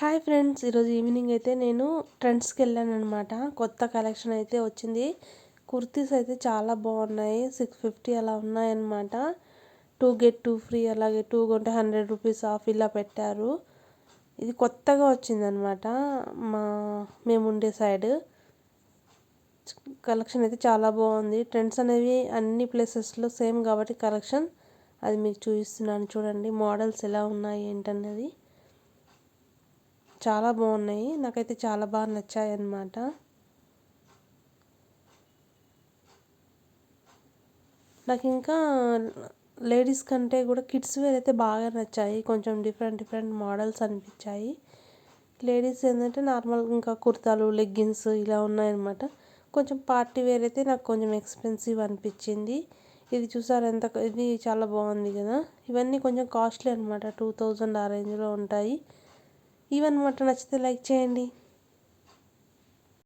Hi friends ఈరోజు evening అయితే నేను ట్రెండ్స్కి వెళ్ళాను అనమాట కొత్త కలెక్షన్ అయితే వచ్చింది. కుర్తీస్ అయితే చాలా బాగున్నాయి. సిక్స్ ఫిఫ్టీ అలా ఉన్నాయన్నమాట టూ గెట్ టూ ఫ్రీ అలాగే టూ కొంటే హండ్రెడ్ రూపీస్ ఆఫ్ ఇలా పెట్టారు. ఇది కొత్తగా వచ్చిందనమాట మా మేముండే సైడ్ కలెక్షన్ అయితే చాలా బాగుంది. ట్రెండ్స్ అనేవి అన్ని ప్లేసెస్లో సేమ్ కాబట్టి కలెక్షన్ అది మీకు చూపిస్తున్నాను. చూడండి మోడల్స్ ఎలా ఉన్నాయి ఏంటన్నది. చాలా బాగున్నాయి. నాకైతే చాలా బాగా నచ్చాయి అన్నమాట నాకు ఇంకా లేడీస్ కంటే కూడా కిడ్స్ వేర్ అయితే బాగా నచ్చాయి. కొంచెం డిఫరెంట్ డిఫరెంట్ మోడల్స్ అనిపించాయి. లేడీస్ ఏంటంటే నార్మల్ ఇంకా కుర్తాలు లెగ్గిన్స్ ఇలా ఉన్నాయన్నమాట. కొంచెం పార్టీ వేర్ అయితే నాకు కొంచెం ఎక్స్పెన్సివ్ అనిపించింది. ఇది చూసారు ఎంత ఇది చాలా బాగుంది కదా. ఇవన్నీ కొంచెం కాస్ట్లీ అనమాట టూ థౌజండ్ ఆ రేంజ్లో ఉంటాయి. ఈవెన్ మటన్ నచ్చితే లైక్ చేయండి.